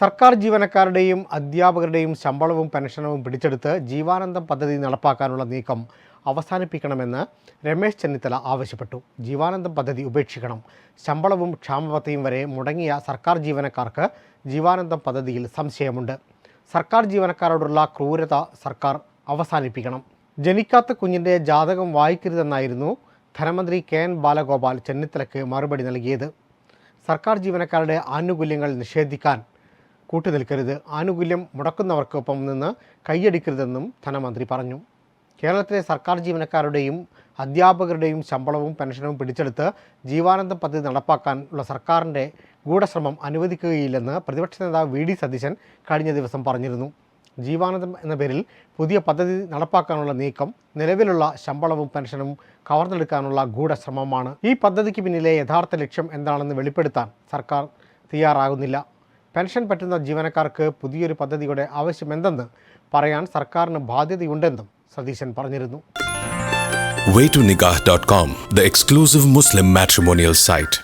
സർക്കാർ ജീവനക്കാരുടെയും അധ്യാപകരുടെയും ശമ്പളവും പെൻഷനവും പിടിച്ചെടുത്ത് ജീവാനന്ദം പദ്ധതി നടപ്പാക്കാനുള്ള നീക്കം അവസാനിപ്പിക്കണമെന്ന് രമേശ് ചെന്നിത്തല ആവശ്യപ്പെട്ടു. ജീവാനന്ദം പദ്ധതി ഉപേക്ഷിക്കണം. ശമ്പളവും ക്ഷാമബത്തയും വരെ മുടങ്ങിയ സർക്കാർ ജീവനക്കാർക്ക് ജീവാനന്ദം പദ്ധതിയിൽ സംശയമുണ്ട്. സർക്കാർ ജീവനക്കാരോടുള്ള ക്രൂരത സർക്കാർ അവസാനിപ്പിക്കണം. ജനിക്കാത്ത കുഞ്ഞിന്റെ ജാതകം വായിക്കരുതെന്നായിരുന്നു ധനമന്ത്രി കെ എൻ ബാലഗോപാൽ ചെന്നിത്തലയ്ക്ക് മറുപടി നൽകിയത്. സർക്കാർ ജീവനക്കാരുടെ ആനുകൂല്യങ്ങൾ നിഷേധിക്കാൻ കൂട്ടുനിൽക്കരുത്. ആനുകൂല്യം മുടക്കുന്നവർക്കൊപ്പം നിന്ന് കൈയടിക്കരുതെന്നും ധനമന്ത്രി പറഞ്ഞു. കേരളത്തിലെ സർക്കാർ ജീവനക്കാരുടെയും അധ്യാപകരുടെയും ശമ്പളവും പെൻഷനും പിടിച്ചെടുത്ത് ജീവാനന്ദം പദ്ധതി നടപ്പാക്കാനുള്ള സർക്കാരിന്റെ ഗൂഢശ്രമം അനുവദിക്കുകയില്ലെന്ന് പ്രതിപക്ഷ നേതാവ് വി ഡി സതീശൻ കഴിഞ്ഞ ദിവസം പറഞ്ഞിരുന്നു. ജീവാനന്ദം എന്ന പേരിൽ പുതിയ പദ്ധതി നടപ്പാക്കാനുള്ള നീക്കം നിലവിലുള്ള ശമ്പളവും പെൻഷനും കവർന്നെടുക്കാനുള്ള ഗൂഢശ്രമമാണ്. ഈ പദ്ധതിക്ക് പിന്നിലെ യഥാർത്ഥ ലക്ഷ്യം എന്താണെന്ന് വെളിപ്പെടുത്താൻ സർക്കാർ തയ്യാറാകുന്നില്ല. പെൻഷൻ പറ്റുന്ന ജീവനക്കാർക്ക് പുതിയൊരു പദ്ധതിയുടെ ആവശ്യമെന്തെന്ന് പറയാൻ സർക്കാരിന് ബാധ്യതയുണ്ടെന്നും സതീശൻ പറഞ്ഞിരുന്നു waytonikah.com, the exclusive Muslim matrimonial site.